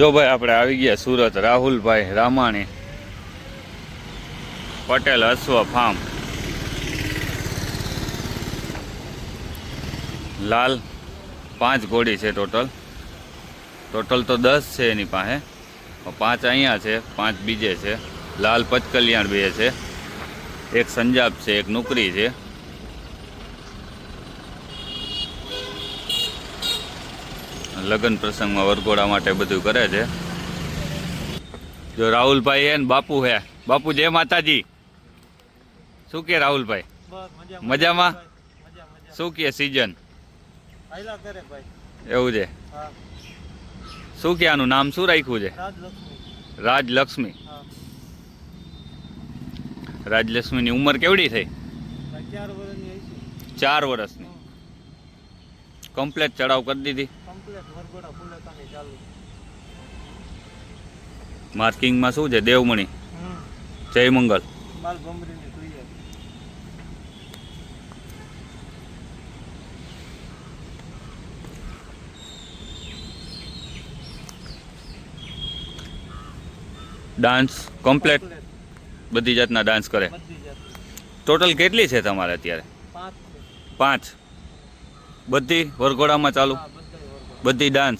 જો ભાઈ, આપણે આવી ગયા સુરત, રાહુલભાઈ રામાણી, પટેલ અશ્વ ફાર્મ. લાલ, પાંચ ઘોડી છે ટોટલ. ટોટલ તો દસ છે એની પાસે. પાંચ અહીંયા છે, પાંચ બીજે છે. લાલ પચકલ્યાણ બે છે. એક સંજાબ છે, એક નુકરી છે. લગ્ન પ્રસંગમાં વરઘોડા માટે બધું કરે છે. જો રાહુલભાઈ હે ને બાપુ હે. બાપુ જય માતાજી. શું કે રાહુલભાઈ? મજામાં? મજા મજા શું કે સિઝન? એવું છે? શું કે આનું નામ? શું રાખ્યું છે? રાજલક્ષ્મી. રાજલક્ષ્મીની ઉંમર કેવડી થઈ? ચાર વર્ષની કમ્પ્લેટ ચડાવ કરી દીધી. કમ્પ્લેટ વરઘોડા ચાલુ. માર્કિંગમાં શું છે? દેવમણી. જય મંગલ ભમરીની ડાન્સ કમ્પ્લેટ બધી જાતના ડાન્સ કરે. ટોટલ કેટલી છે તમારે અત્યારે? પાંચ બધી વરઘોડામાં ચાલુ? બધી ડાન્સ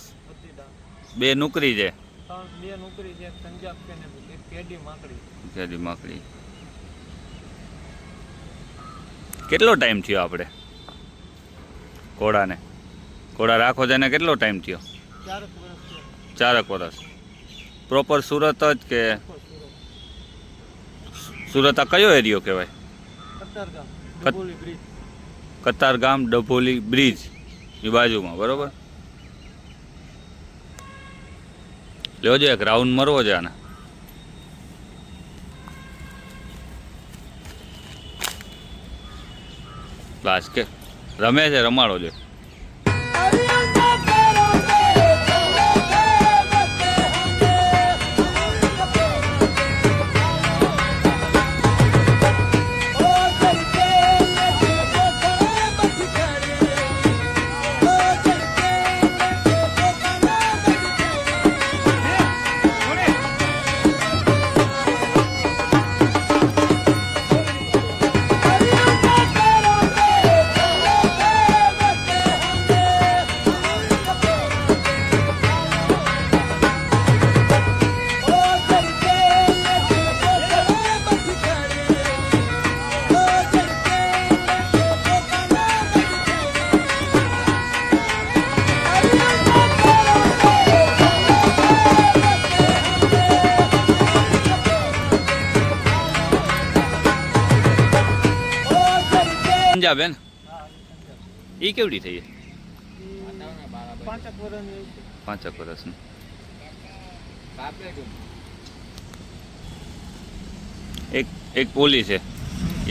બે નુકરી છે? બે નોકરી છે એક છે ને કેડી માકડી. કેદી માકડી. કેટલો ટાઈમ થયો આપણે? ઘોડાને. ઘોડા રાખો છે એને કેટલો ટાઈમ થયો? ચારક વર્ષ પ્રોપર સુરત જ કે સુરત. આ કયો એરિયો કહેવાય? કતારગામ કત- કતારગામ ડભોલી બ્રિજ એ બાજુમાં બરોબર? લેવજો એક રાઉન્ડ મરવો છે આને. બસ કે રમે છે રમાડો છે. પંજાબ હે ને? એ કેવડી થઈ પાંચક વર્ષની એક એક પોલી છે.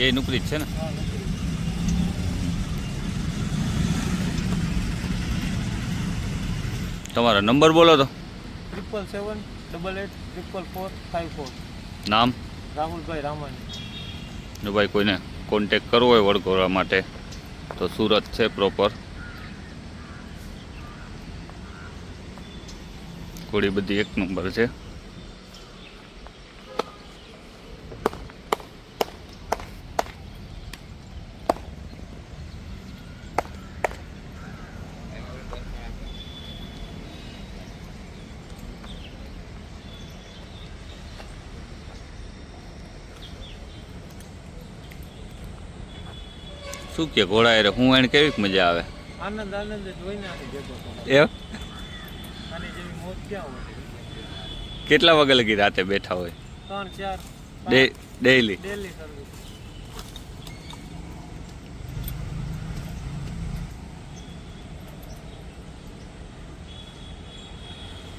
એ નોકરી જ છે ને? તમારો નંબર બોલો તો. Triple seven double eight triple four five four. નામ? રાહુલભાઈ રામાણી. ભાઈ કોઈને કોન્ટેક કરવો હોય વડઘોરા માટે તો સુરત છે પ્રોપર ઘોડી બધી એક નંબર છે. શું કે ઘોડા એ હું એને કેવીક મજા આવે? આનંદ કેટલા વાગે લગી રાતે બેઠા હોય? ત્રણ ચાર ડે ડેઈલી?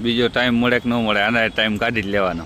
બીજો ટાઈમ મળે કે ન મળે આના ટાઈમ કાઢી જ લેવાનો.